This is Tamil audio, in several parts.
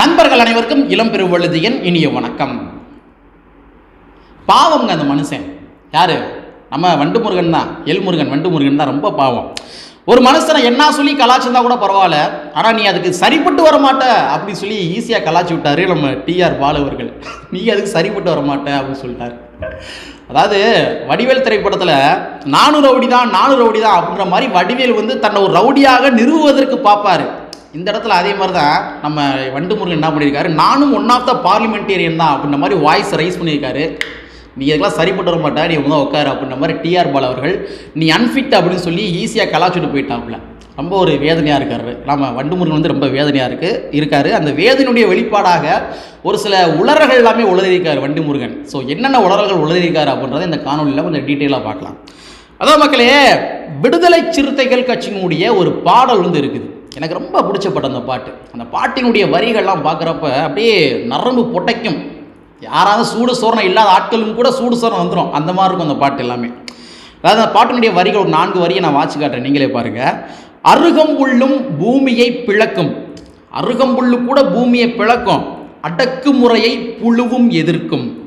நண்பர்கள் அனைவருக்கும் இளம் பெருவழுதியன் இனிய வணக்கம். பாவம்ங்க அந்த மனுஷன். யாரு? நம்ம வண்டு முருகன் தான். எல் முருகன் வண்டு முருகன் தான் ரொம்ப பாவம். ஒரு மனுஷனை என்ன சொல்லி கலாச்சிருந்தா கூட பரவாயில்ல. ஆனால் நீ அதுக்கு சரிப்பட்டு வர மாட்ட அப்படின்னு சொல்லி ஈஸியாக கலாச்சி விட்டாரு நம்ம டிஆர் பாலு அவர்கள். நீ அதுக்கு சரிப்பட்டு வர மாட்ட அப்படின்னு சொல்லிட்டாரு. அதாவது வடிவேல் திரைப்படத்தில் நானூறு ரவுடி தான் நானூறு ரவுடி தான் அப்படின்ற மாதிரி வடிவேல் வந்து தன்னை ஒரு ரவுடியாக நிறுவுவதற்கு பார்ப்பாரு. இந்த இடத்துல அதே மாதிரி தான் நம்ம வண்டு முருகன் என்ன பண்ணியிருக்காரு? நானும் ஒன் ஆஃப் த பார்லிமெண்டேரியன் தான் அப்படின்ற மாதிரி வாய்ஸ் ரைஸ் பண்ணியிருக்காரு. நீ இதுக்கெல்லாம் சரிப்பட்டு வர மாட்டா நீ உங்க உட்காரு அப்படின்ற மாதிரி டிஆர் பால் அவர்கள் நீ அன்ஃபிட் அப்படின்னு சொல்லி ஈஸியாக கலாச்சிட்டு போயிட்டாப்புல. ரொம்ப ஒரு வேதனையாக இருக்காரு. நம்ம வண்டுமுருகன் வந்து ரொம்ப வேதனையாக இருக்குது இருக்காரு. அந்த வேதனையுடைய வெளிப்பாடாக ஒரு சில உளறல்கள் எல்லாமே உளறியிருக்காரு வண்டுமுருகன். ஸோ என்னென்ன உளறல்கள் உளறியிருக்காரு அப்படின்றத இந்த காணொலியில் கொஞ்சம் டீட்டெயிலாக பார்க்கலாம். அதான் மக்களே விடுதலை சிறுத்தைகள் கட்சியினுடைய ஒரு பாடல் வந்து இருக்குது. எனக்கு ரொம்ப பிடிச்ச அந்த பாட்டு. அந்த பாட்டினுடைய வரிகள்லாம் பார்க்குறப்ப அப்படியே நரம்பு பொட்டைக்கும் யாராவது சூடு சோரணம் இல்லாத ஆட்களும் கூட சூடு சோரணம் வந்துடும் அந்த மாதிரி இருக்கும் அந்த பாட்டு எல்லாமே. அதாவது அந்த பாட்டினுடைய வரிகள் ஒரு நான்கு வரியை நான் வாட்சி காட்டுறேன். நீங்களே பாருங்கள் அருகம்புள்ளும் பூமியை பிளக்கும். அருகம்புள்ளு கூட பூமியை பிளக்கும். அடக்குமுறையை புழுவும் எதிர்க்கும்.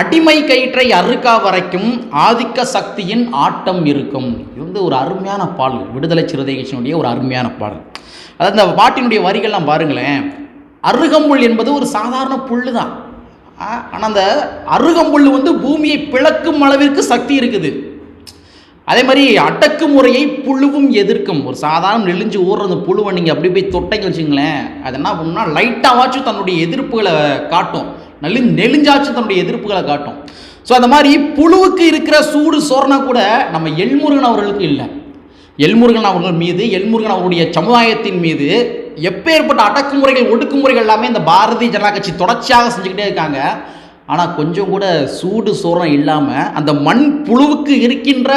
அடிமை கயிற்றை அறுக்கா வரைக்கும் ஆதிக்க சக்தியின் ஆட்டம் இருக்கும். இது வந்து ஒரு அருமையான பாடல். விடுதலை சிறுதை கட்சியினுடைய ஒரு அருமையான பாடல். அதாவது இந்த பாட்டினுடைய வரிகள்லாம் பாருங்களேன். அருகம்புல் என்பது ஒரு சாதாரண புல்லு தான் ஆனால் அந்த அருகம்புல் வந்து பூமியை பிளக்கும் அளவிற்கு சக்தி இருக்குது. அதே மாதிரி அடக்குமுறையை புழுவும் எதிர்க்கும். ஒரு சாதாரண நெளிஞ்சு ஊறுற அந்த புழுவை நீங்கள் அப்படி போய் தொட்டைங்க வச்சுங்களேன். அது என்ன பண்ணுன்னா லைட்டாவாச்சும் தன்னுடைய எதிர்ப்புகளை காட்டும். நல்லி நெளிஞ்சாச்சும் தன்னுடைய எதிர்ப்புகளை காட்டும். ஸோ அந்த மாதிரி புழுவுக்கு இருக்கிற சூடு சொரணம் கூட நம்ம எல்முருகன் அவர்களுக்கு இல்லை. எல்முருகன் அவர்கள் மீது எல்முருகன் அவருடைய சமுதாயத்தின் மீது எப்பேற்பட்ட அடக்குமுறைகள் ஒடுக்குமுறைகள் எல்லாமே இந்த பாரதிய ஜனதா கட்சி தொடர்ச்சியாக செஞ்சுக்கிட்டே இருக்காங்க. ஆனால் கொஞ்சம் கூட சூடு சோரணம் இல்லாமல் அந்த மண் புழுவுக்கு இருக்கின்ற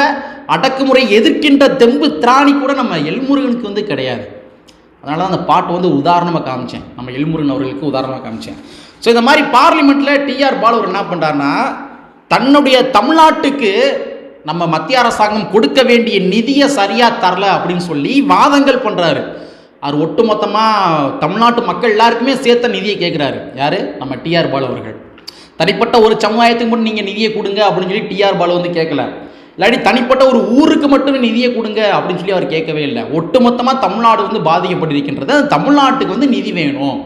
அடக்குமுறை எதிர்க்கின்ற தெம்பு திராணி கூட நம்ம எல்முருகனுக்கு வந்து கிடையாது. அதனால தான் அந்த பாட்டு வந்து உதாரணமாக காமிச்சேன். நம்ம எல்முருகன் அவர்களுக்கு உதாரணமாக காமிச்சேன். ஸோ இந்த மாதிரி பார்லிமெண்ட்டில் டிஆர் பாலு என்ன பண்ணுறாருன்னா தன்னுடைய தமிழ்நாட்டுக்கு நம்ம மத்திய அரசாங்கம் கொடுக்க வேண்டிய நிதியை சரியாக தரல அப்படின்னு சொல்லி வாதங்கள் பண்ணுறாரு அவர் ஒட்டுமொத்தமாக தமிழ்நாட்டு மக்கள் எல்லாருக்குமே சேர்த்த நிதியை கேட்குறாரு யார்? நம்ம டிஆர் பாலு அவர்கள். தனிப்பட்ட ஒரு சமுதாயத்துக்கு மட்டும் நீங்கள் நிதியை கொடுங்க அப்படின்னு சொல்லி டிஆர் பாலு வந்து கேட்கல இல்லாட்டி தனிப்பட்ட ஒரு ஊருக்கு மட்டும் நிதியை கொடுங்க அப்படின்னு சொல்லி அவர் கேட்கவே இல்லை. ஒட்டுமொத்தமாக தமிழ்நாடு வந்து பாதிக்கப்பட்டிருக்கின்றது. தமிழ்நாட்டுக்கு வந்து நிதி வேணும்.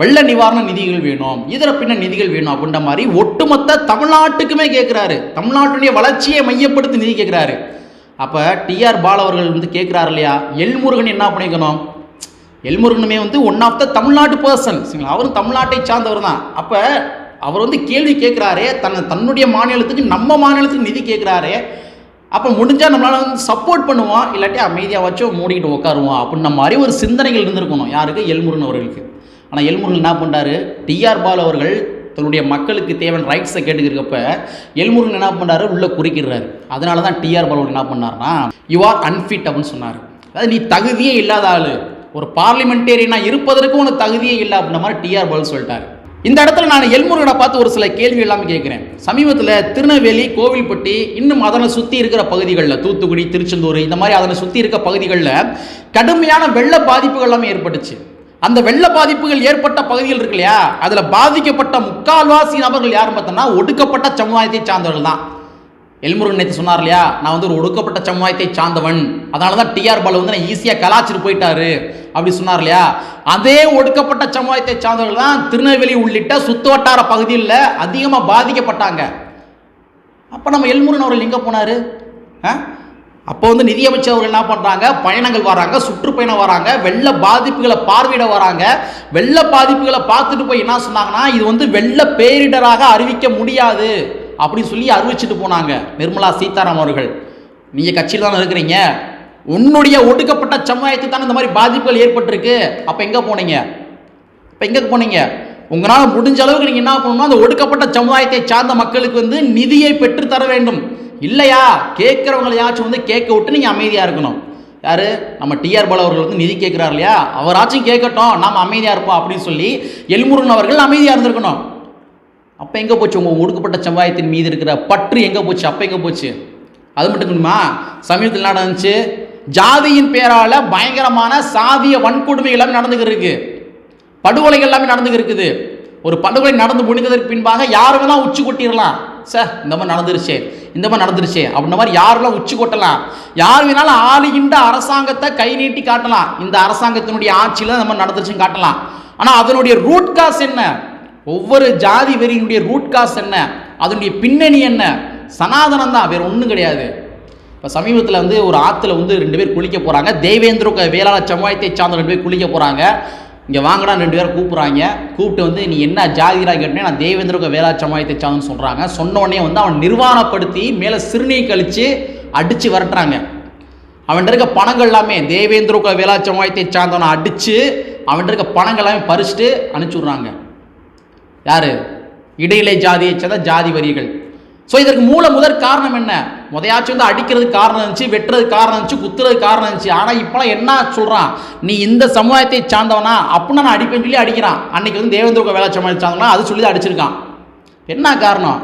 வெள்ள நிவாரண நிதிகள் வேணும் இதர பின்ன நிதிகள் வேணும் அப்படின்ற மாதிரி ஒட்டுமொத்த தமிழ்நாட்டுக்குமே கேட்குறாரு தமிழ்நாட்டுடைய வளர்ச்சியை மையப்படுத்தி நிதி கேட்குறாரு அப்போ டிஆர் பால் அவர்கள் வந்து கேட்குறாரு இல்லையா? எல்முருகன் என்ன பண்ணிக்கணும்? எல்முருகனுமே வந்து ஒன் ஆஃப் த தமிழ்நாட்டு பர்சன் சரிங்களா? அவரும் தமிழ்நாட்டை சார்ந்தவர் தான். அப்போ அவர் வந்து கேள்வி கேட்குறாரே தன்னை தன்னுடைய மாநிலத்துக்கு நம்ம மாநிலத்துக்கு நிதி கேட்குறாரே அப்போ முடிஞ்சால் நம்மளால் வந்து சப்போர்ட் பண்ணுவோம். இல்லாட்டி அமைதியாக வச்சோ மூடிக்கிட்டு உட்காருவோம் அப்படின்ன மாதிரி ஒரு சிந்தனைகள் இருந்திருக்கணும். யாருக்கு? எல்முருகன் அவர்களுக்கு. ஆனால் எல்முருகன் என்ன பண்ணுறாரு டிஆர் பால் அவர்கள் தன்னுடைய மக்களுக்கு தேவையான ரைட்ஸை கேட்டுக்கிறப்ப எல்முருகன் என்ன பண்ணுறாரு உள்ளே குறிக்கிறாரு அதனால தான் டிஆர் பால் என்ன பண்ணார்னா யூ ஆர் அன்ஃபிட் அப்படின்னு சொன்னார். அதாவது நீ தகுதியே இல்லாத ஆள். ஒரு பார்லிமெண்டேரியனாக இருப்பதற்கு உனக்கு தகுதியே இல்லை அப்படின்ற மாதிரி டிஆர் பால் சொல்லிட்டார். இந்த இடத்துல நான் எல்முருகனை பார்த்து ஒரு சில கேள்வி எல்லாமே கேட்குறேன். சமீபத்தில் திருநெல்வேலி கோவில்பட்டி இன்னும் அதனை சுற்றி இருக்கிற பகுதிகளில் தூத்துக்குடி திருச்செந்தூர் இந்த மாதிரி அதனை சுற்றி இருக்க பகுதிகளில் கடுமையான வெள்ள பாதிப்புகள் எல்லாமே ஏற்பட்டுச்சு. அந்த வெள்ள பாதிப்புகள் ஏற்பட்ட பகுதிகள் இருக்கு இல்லையா? அதில் பாதிக்கப்பட்ட முக்கால்வாசி நபர்கள் யாரும் பார்த்தோம்னா ஒடுக்கப்பட்ட சமுதாயத்தை சார்ந்தவர்கள் தான். எல்முருகன் நேற்று சொன்னார் இல்லையா? நான் வந்து ஒரு ஒடுக்கப்பட்ட சமுதாயத்தை சார்ந்தவன். அதனால தான் டிஆர் பாலு வந்து நான் ஈஸியாக கலாச்சிட்டு போயிட்டாரு. அப்படி சொன்னார் இல்லையா? அதே ஒடுக்கப்பட்ட சமுதாயத்தை சார்ந்தவர்கள் தான் திருநெல்வேலி உள்ளிட்ட சுத்துவட்டார பகுதியில் அதிகமாக பாதிக்கப்பட்டாங்க. அப்போ நம்ம எல்முருகன் அவர்கள் எங்கே போனார்? ஆ? அப்போ வந்து நிதியமைச்சர் அவர்கள் என்ன பண்ணுறாங்க பயணங்கள் வராங்க சுற்றுப்பயணம் வராங்க வெள்ள பாதிப்புகளை பார்வையிட வராங்க. வெள்ள பாதிப்புகளை பார்த்துட்டு போய் என்ன சொன்னாங்கன்னா இது வந்து வெள்ள பேரிடராக அறிவிக்க முடியாது அப்படின்னு சொல்லி அறிவிச்சிட்டு போனாங்க நிர்மலா சீதாராமன் அவர்கள். நீங்கள் கட்சியில் தானே இருக்கிறீங்க? உன்னுடைய ஒடுக்கப்பட்ட சமுதாயத்துக்கு தானே இந்த மாதிரி பாதிப்புகள் ஏற்பட்டிருக்கு. அப்போ எங்கே போனீங்க? இப்போ எங்கே போனீங்க? உங்களால் முடிஞ்ச அளவுக்கு நீங்கள் என்ன பண்ணணும்னா அந்த ஒடுக்கப்பட்ட சமுதாயத்தை சார்ந்த மக்களுக்கு வந்து நிதியை பெற்று தர வேண்டும். இல்லையா? கேட்குறவங்களையாச்சும் வந்து கேட்க விட்டு நீங்கள் அமைதியாக இருக்கணும். யார்? நம்ம டிஆர் பாலு அவர்கள் வந்து நிதி கேட்குறாரு இல்லையா? அவராச்சும் கேட்கட்டும் நாம் அமைதியாக இருப்போம் அப்படின்னு சொல்லி எல்முருகன் அவர்கள் அமைதியாக இருந்திருக்கணும். அப்போ எங்கே போச்சு? உங்கள் ஒடுக்கப்பட்ட சமுதாயத்தின் மீது இருக்கிற பற்று எங்கே போச்சு? அப்போ எங்கே போச்சு? அது மட்டும் இல்லைமா சமீபத்தில் நடந்துச்சு? ஜாதியின் பேரால் பயங்கரமான சாதிய வன்கொடுமை எல்லாமே நடந்துக்கிட்டு இருக்கு படுகொலைகள் எல்லாமே நடந்துக்கிருக்குது இருக்குது ஒரு படுகொலை நடந்து முடிந்ததற்கு பின்பாக யார் உச்சி கொட்டிடலாம். சார் இந்த மாதிரி நடந்துருச்சு. இந்த மாதிரி நடந்துருச்சு. அப்படின்ற மாதிரி யாரெல்லாம் உச்சி கொட்டலாம்? யார் வேணாலும் ஆளுகின்ற அரசாங்கத்தை கை நீட்டி காட்டலாம். இந்த அரசாங்கத்தினுடைய ஆட்சியில் நம்ம நடந்துருச்சுன்னு காட்டலாம். ஆனால் அதனுடைய ரூட் காஸ் என்ன? ஒவ்வொரு ஜாதி வெறியினுடைய ரூட் காஸ் என்ன? அதனுடைய பின்னணி என்ன? சனாதனம் தான் வேறு ஒன்றும் கிடையாது. இப்போ சமீபத்தில் வந்து ஒரு ஆற்றுல வந்து ரெண்டு பேர் குளிக்க போகிறாங்க தேவேந்திர வேளாள சமுதாயத்தை சார்ந்த ரெண்டு பேர் குளிக்க போகிறாங்க இங்கே வாங்கடா ரெண்டு பேரும் கூப்பிட்றாங்க. கூப்பிட்டு வந்து நீ என்ன ஜாதிரா கேட்டேன் நான் தேவேந்திரக க- சார்ந்து சொல்கிறாங்க சொன்னோடனே வந்து அவன் நிர்வாணப்படுத்தி மேலே சிறுநீர் கழித்து அடித்து விரட்டுறாங்க. அவன்கிட்ட இருக்க பணங்கள் எல்லாமே தேவேந்திரக க- வேளாளர் சார்ந்தவனை அடித்து அவன்கிட்ட இருக்க பணங்கள் எல்லாமே பறிச்சுட்டு அனுப்பிச்சி விட்றாங்க. யார்? இடையிலே ஜாதியை சேர்ந்த ஜாதி வரிகள் ஸோ இதற்கு மூல முதற் காரணம் என்ன? முதையாச்சும் வந்து அடிக்கிறதுக்கு காரணம் இருந்துச்சு வெட்டுறதுக்கு காரணம் இருந்துச்சு குத்துறதுக்கு காரணம் இருந்துச்சு. ஆனால் இப்போலாம் என்ன சொல்கிறான் நீ இந்த சமுதாயத்தை சார்ந்தவனா? அப்படின்னா நான் அடிப்பேன்னு சொல்லி அடிக்கிறான். அன்னைக்கு வந்து தேவேந்திர வேலை சமுதாயத்தை சார்ந்தவனா? அது சொல்லி தான் அடிச்சிருக்கான். என்ன காரணம்?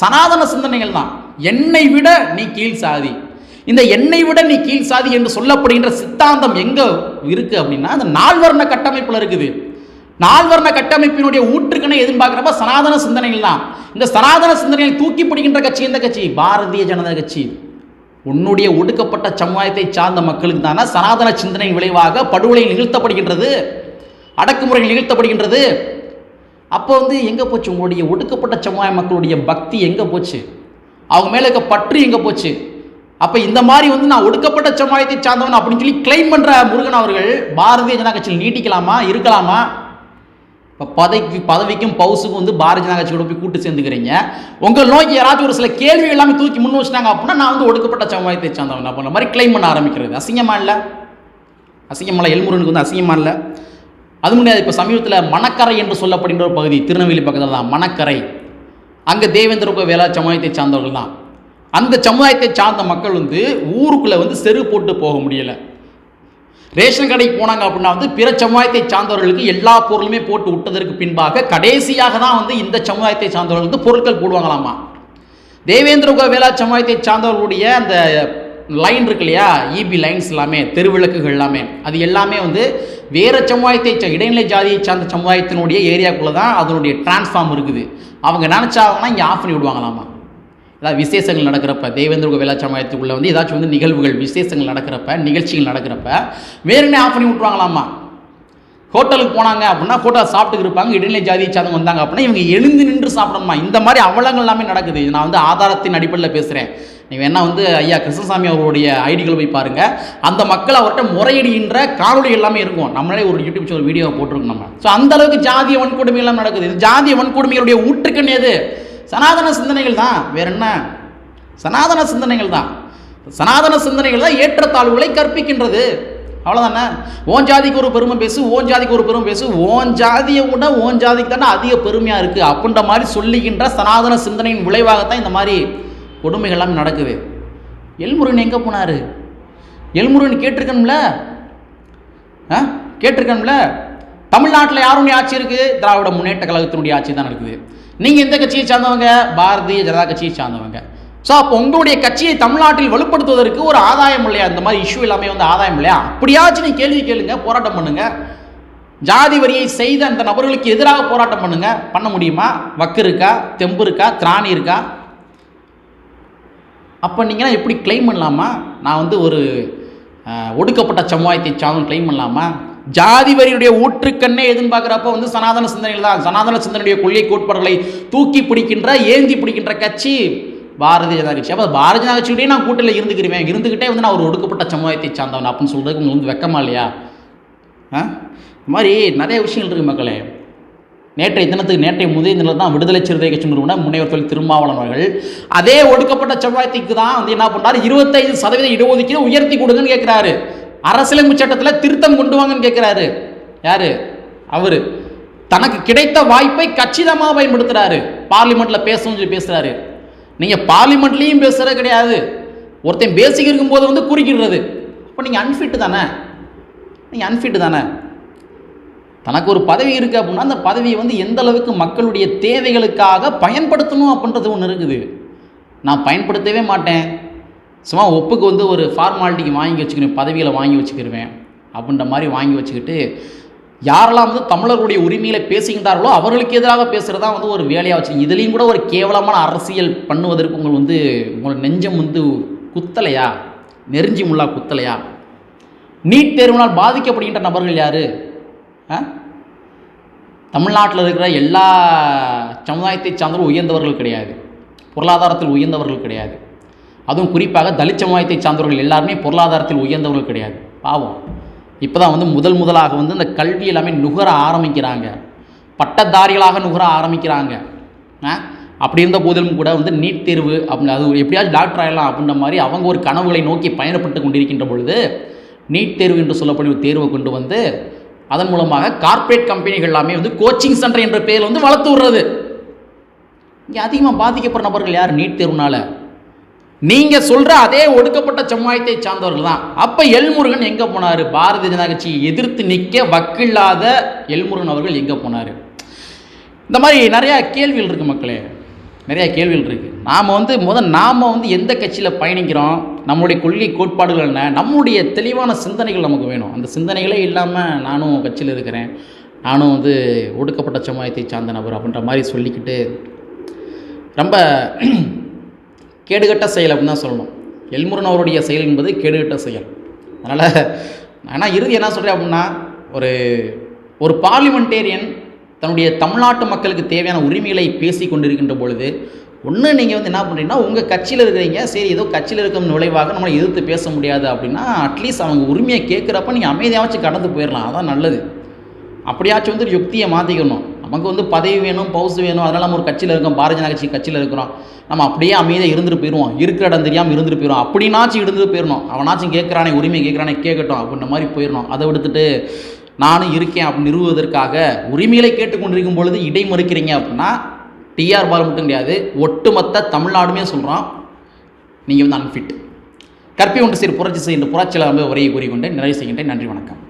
சனாதன சிந்தனைகள் தான். என்னை விட நீ கீழ் சாதி. இந்த என்னை விட நீ கீழ் சாதி என்று சொல்லப்படுகின்ற சித்தாந்தம் எங்கே இருக்குது அப்படின்னா அந்த நால்வர்ண கட்டமைப்பில் இருக்குது. நால்வர்ண கட்டமைப்பினுடைய ஊற்றுக்கணை எதிர்பார்க்கிறப்ப சனாதன சிந்தனைகள் தான் இந்த சனாதன சிந்தனையில் தூக்கி பிடிக்கின்ற கட்சி எந்த கட்சி? பாரதிய ஜனதா கட்சி. உன்னுடைய ஒடுக்கப்பட்ட சமுதாயத்தை சார்ந்த மக்களுக்கு தானே சனாதன சிந்தனையின் விளைவாக படுகொலை நிகழ்த்தப்படுகின்றது. அடக்குமுறை நிகழ்த்தப்படுகின்றது. அப்போ வந்து எங்கே போச்சு? உங்களுடைய ஒடுக்கப்பட்ட சமுதாய மக்களுடைய பக்தி எங்கே போச்சு? அவங்க மேலே இருக்க பற்று எங்கே போச்சு? அப்போ இந்த மாதிரி வந்து நான் ஒடுக்கப்பட்ட சமுதாயத்தை சார்ந்தவன் அப்படின்னு சொல்லி கிளைம் பண்ணுற முருகன் அவர்கள் பாரதிய ஜனதா கட்சியில் நீட்டிக்கலாமா? இருக்கலாமா? இப்போ பதவிக்கு பதவிக்கும் பவுசுக்கும் வந்து பாரதிய ஜனதா கட்சியோட போய் கூட்டு சேர்ந்துக்கிறீங்க. உங்கள் நோக்கி யாராச்சும் ஒரு சில கேள்வி எல்லாமே தூக்கி முன் வச்சுட்டாங்க அப்படின்னா நான் வந்து ஒடுக்கப்பட்ட சமுதாயத்தை சார்ந்தவன். அப்படின்ற மாதிரி கிளைம் பண்ண ஆரம்பிக்கிறது. அசிங்கமா இல்லை? அசிங்கமா இல்லை? எல்முருகனுக்கு வந்து அசிங்கமா இல்லை? அது முடியாது இப்போ சமீபத்தில் மணக்கரை என்று சொல்லப்படுகின்ற ஒரு பகுதி திருநெல்வேலி பக்கத்தில் தான். மணக்கரை. அங்கே தேவேந்திர வேளா சமுதாயத்தை சார்ந்தவர்கள் தான். அந்த சமுதாயத்தை சார்ந்த மக்கள் வந்து ஊருக்குள்ளே வந்து செரு போட்டு போக முடியலை. ரேஷன் கடைக்கு போனாங்க அப்படின்னா வந்து பிற சமுதாயத்தை சார்ந்தவர்களுக்கு எல்லா பொருளுமே போட்டு விட்டதற்கு பின்பாக கடைசியாக தான் வந்து இந்த சமுதாயத்தை சார்ந்தவர்கள் வந்து பொருட்கள் போடுவாங்களாமா? தேவேந்திர வேளா சமுதாயத்தை சார்ந்தவர்களுடைய அந்த லைன் இருக்கு இல்லையா? இபி லைன்ஸ் எல்லாமே தெருவிளக்குகள் எல்லாமே. அது எல்லாமே வந்து வேறு சமுதாயத்தை சா- இடைநிலை ஜாதியை சார்ந்த சமுதாயத்தினுடைய ஏரியாக்குள்ளே தான் அதனுடைய டிரான்ஸ்ஃபார்ம் இருக்குது. அவங்க நினச்சாங்கன்னா இங்கே ஆஃப் பண்ணி விடுவாங்களாமா? ஏதாவது விசேஷங்கள் நடக்கிறப்ப தேவேந்திர வேளா சமுதாயத்துக்குள்ள வந்து ஏதாச்சும் வந்து நிகழ்வுகள் விசேஷங்கள் நடக்கிறப்ப நிகழ்ச்சிகள் நடக்கிறப்ப வேறுனே ஆஃப் பண்ணி விட்ருவாங்களாமா ஹோட்டலுக்கு போனாங்க அப்படின்னா ஹோட்டல் சாப்பிட்டுக்கு இருப்பாங்க இடைநிலை ஜாதி சாதம் வந்தாங்க அப்படின்னா இவங்க எழுந்து நின்று சாப்பிடணுமா? இந்த மாதிரி அவலங்கள் எல்லாமே நடக்குது. இது நான் வந்து ஆதாரத்தின் அடிப்படையில் பேசுகிறேன் நீங்கள் என்ன வந்து ஐயா கிருஷ்ணசாமி அவருடைய ஐடிகள் போய் பாருங்கள் அந்த மக்கள் அவர்கிட்ட முறையிடுகின்ற காணொலி எல்லாமே இருக்கும். நம்மளே ஒரு யூடியூப் சேனல் வீடியோ போட்டிருக்கோம் நம்ம. ஸோ அந்த அளவுக்கு ஜாதிய வன்கொடுமை எல்லாம் நடக்குது. இது ஜாதிய வன்கொடுமையுடைய ஊற்றுக்கண் எது? சனாதன சிந்தனைகள் தான். வேற என்ன? சனாதன சிந்தனைகள் தான். சனாதன சிந்தனைகள் தான் ஏற்றத்தாழ்வுகளை கற்பிக்கின்றது. அவ்வளோதானே ஓன் ஜாதிக்கு ஒரு பெருமை பேசு ஓன் ஜாதிக்கு ஒரு பெருமை பேசு. ஓன் ஜாதியை விட ஓன் ஜாதிக்கு தானே அதிக பெருமையாக இருக்குது அப்படின்ற மாதிரி சொல்லுகின்ற சனாதன சிந்தனையின் விளைவாகத்தான் இந்த மாதிரி கொடுமைகள் எல்லாம் நடக்குது. எல்முருகன் எங்கே போனார்? எல்முருகன் கேட்டிருக்கணும்ல? ஆ? கேட்டிருக்கணும்ல? தமிழ்நாட்டில் யாருடைய ஆட்சி இருக்குது திராவிட முன்னேற்ற கழகத்தினுடைய ஆட்சி தான் இருக்குது நீங்கள் எந்த கட்சியை சார்ந்தவங்க? பாரதிய ஜனதா கட்சியை சார்ந்தவங்க. ஸோ அப்போ உங்களுடைய கட்சியை தமிழ்நாட்டில் வலுப்படுத்துவதற்கு ஒரு ஆதாயம் இல்லையா? இந்த மாதிரி இஷ்யூ எல்லாமே வந்து ஆதாயம் இல்லையா? அப்படியாச்சும் நீ கேள்வி கேளுங்க போராட்டம் பண்ணுங்க. ஜாதி வரியை செய்த அந்த நபர்களுக்கு எதிராக போராட்டம் பண்ணுங்க. பண்ண முடியுமா? வக்கு இருக்கா? தெம்பு இருக்கா? திராணி இருக்கா? அப்போ நீங்களாம் எப்படி கிளைம் பண்ணலாமா? நான் வந்து ஒரு ஒடுக்கப்பட்ட சமுதாயத்தை சார்ந்து கிளைம் பண்ணலாமா? ஜாதி வரியுடைய ஊற்றுக்கண்ணே எதுன்னு பார்க்குறப்போ வந்து சனாதன சிந்தனையில் தான். சனாதன சிந்தனையுடைய கொள்கை கோட்பாடுகளை தூக்கி பிடிக்கின்ற ஏந்தி பிடிக்கின்ற கட்சி பாரதிய ஜனதா கட்சி. அப்போ பாரதிய ஜனதா கட்சியுடைய நான் கூட்டில் இருந்துக்கிருவேன். இருந்துக்கிட்டே வந்து நான் ஒரு ஒடுக்கப்பட்ட சமுதாயத்தை சார்ந்தவன் அப்படின்னு சொல்கிறதுக்கு உங்களுக்கு வந்து வெக்கமா இல்லையா? ஆ? இந்த மாதிரி நிறைய விஷயங்கள் இருக்குது மக்களே. நேற்றைய தினத்துக்கு நேற்றைய முந்தைய தினத்தில் தான் விடுதலை சிறுத்தை கட்சி நிறுவனம் முனைவர் தொழில் திருமாவளவன் அவர்கள். அதே ஒடுக்கப்பட்ட சமுதாயத்துக்கு தான் வந்து என்ன பண்ணுறாரு இருபத்தைந்து சதவீத இடஒதுக்கீடு உயர்த்தி கொடுங்கன்னு கேட்குறாரு அரசியலமைப்பு சட்டத்தில் திருத்தம் கொண்டு வாங்கன்னு கேட்குறாரு யாரு? அவரு. தனக்கு கிடைத்த வாய்ப்பை கச்சிதமாக பயன்படுத்துறாரு. பார்லிமெண்ட்டில் பேசணும்னு சொல்லி பேசுறாரு. நீங்க பார்லிமெண்ட்லேயும் பேசுறது கிடையாது. ஒருத்தன் பேசிக் இருக்கும்போது வந்து குறுக்கிடுறது. அப்போ நீங்கள் அன்ஃபிட்டு தானே? நீங்கள் அன்ஃபிட்டு தானே? தனக்கு ஒரு பதவி இருக்குது அப்படின்னா அந்த பதவியை வந்து எந்த அளவுக்கு மக்களுடைய தேவைகளுக்காக பயன்படுத்தணும் அப்படின்றது ஒன்று இருக்குது. நான் பயன்படுத்தவே மாட்டேன். சும்மா ஒப்புக்கு வந்து ஒரு ஃபார்மாலிட்டிக்கு வாங்கி வச்சுக்கிறேன் பதவிகளை வாங்கி வச்சுக்கிருவேன் அப்படின்ற மாதிரி வாங்கி வச்சுக்கிட்டு யாரெல்லாம் வந்து தமிழர்களுடைய உரிமையில் பேசுகின்றார்களோ அவர்களுக்கு எதிராக பேசுகிறது தான் வந்து ஒரு வேலையாக வச்சு இதுலேயும் கூட ஒரு கேவலமான அரசியல் பண்ணுவதற்கு உங்கள் வந்து உங்கள் நெஞ்சம் வந்து குத்தலையா? நெருஞ்சி முள்ளா குத்தலையா? நீட் தேர்வினால் பாதிக்கப்படுகின்ற நபர்கள் யார்? தமிழ்நாட்டில் இருக்கிற எல்லா சமுதாயத்தை சார்ந்தவர்கள் உயர்ந்தவர்கள் கிடையாது. பொருளாதாரத்தில் உயர்ந்தவர்கள் கிடையாது. அதுவும் குறிப்பாக தலித் சமுதாயத்தை சார்ந்தவர்கள் எல்லாருமே பொருளாதாரத்தில் உயர்ந்தவர்கள் கிடையாது. பாவம். இப்போ தான் வந்து முதல் முதலாக வந்து இந்த கல்வி எல்லாமே நுகர ஆரம்பிக்கிறாங்க. பட்டதாரிகளாக நுகர ஆரம்பிக்கிறாங்க. ஆ? அப்படி இருந்த போதிலும் கூட வந்து நீட் தேர்வு அப்படின்னு அது எப்படியாச்சும் டாக்டர் ஆகலாம் அப்படின்ற மாதிரி அவங்க ஒரு கனவுகளை நோக்கி பயணப்பட்டு கொண்டிருக்கின்ற பொழுது நீட் தேர்வு என்று சொல்லப்படும் ஒரு தேர்வை கொண்டு வந்து அதன் மூலமாக கார்ப்பரேட் கம்பெனிகள் எல்லாமே வந்து கோச்சிங் சென்டர் என்ற பெயரில் வந்து வளர்த்து விடுறது. இங்கே அதிகமாக பாதிக்கப்படுற நபர்கள் யார்? நீட் தேர்வுனால. நீங்கள் சொல்கிற அதே ஒடுக்கப்பட்ட சமுதாயத்தை சார்ந்தவர்கள் தான். அப்போ எல்முருகன் எங்கே போனார்? பாரதிய ஜனதா கட்சியை எதிர்த்து நிற்க வக்கில்லாத எல்முருகன் அவர்கள் எங்கே போனார்? இந்த மாதிரி நிறையா கேள்விகள் இருக்குது மக்களே. நிறையா கேள்விகள் இருக்குது நாம் வந்து முதல் நாம் வந்து எந்த கட்சியில் பயணிக்கிறோம்? நம்மளுடைய கொள்கை கோட்பாடுகள் என்ன? நம்முடைய தெளிவான சிந்தனைகள் நமக்கு வேணும். அந்த சிந்தனைகளே இல்லாமல் நானும் கட்சியில் இருக்கிறேன். நானும் வந்து ஒடுக்கப்பட்ட சமுதாயத்தை சார்ந்த நபர் அப்படின்ற மாதிரி சொல்லிக்கிட்டு ரொம்ப கேடுகட்ட செயல் அப்படின்னு தான் சொல்லணும். எல்முருன் அவருடைய செயல் என்பது கேடுகட்ட செயல். அதனால் ஆனால் இறுதி என்ன சொல்கிறேன் அப்படின்னா ஒரு ஒரு பார்லிமெண்டேரியன் தன்னுடைய தமிழ்நாட்டு மக்களுக்கு தேவையான உரிமைகளை பேசி கொண்டிருக்கின்ற பொழுது ஒன்று நீங்கள் வந்து என்ன பண்ணுறீங்கன்னா உங்கள் கட்சியில் இருக்கிறீங்க சரி ஏதோ கட்சியில் இருக்கும் நுழைவாக நம்மளை எதிர்த்து பேச முடியாது அப்படின்னா அட்லீஸ்ட் அவங்க உரிமையை கேட்குறப்ப நீங்கள் அமைதியாச்சும் கடந்து போயிடலாம். அதான் நல்லது. அப்படியாச்சும் வந்து யுக்தியை மாற்றிக்கணும் நமக்கு வந்து பதவி வேணும் பவுஸ் வேணும் அதனால் நம்ம ஒரு கட்சியில் இருக்கோம் பாரதிய ஜனதா கட்சி கட்சியில் இருக்கிறோம். நம்ம அப்படியே அமைதியாக இருந்துட்டு போயிடுவோம். இருக்கிற இடம் தெரியாமல் இருந்துட்டு போயிடுவோம். அப்படின்னாச்சும் இருந்துட்டு போயிடணும். அவனாச்சும் கேட்குறானே உரிமை கேட்குறானே கேட்கட்டும் அப்படின்ற மாதிரி போயிடணும். அதை விடுத்துட்டு நானும் இருக்கேன் அப்படின்னு நிறுவுவதற்காக உரிமைகளை கேட்டுக்கொண்டிருக்கும் பொழுது இடை மறுக்கிறீங்க அப்படின்னா டிஆர் பால் மட்டும் கிடையாது ஒட்டுமொத்த தமிழ்நாடுமே சொல்கிறோம் நீங்கள் வந்து அன்ஃபிட் கற்பி ஒன்று சரி புரட்சி செய்கின்ற புரட்சியில் வந்து உரையை கூறிக்கொண்டு நிறைவு செய்கின்றேன். நன்றி வணக்கம்.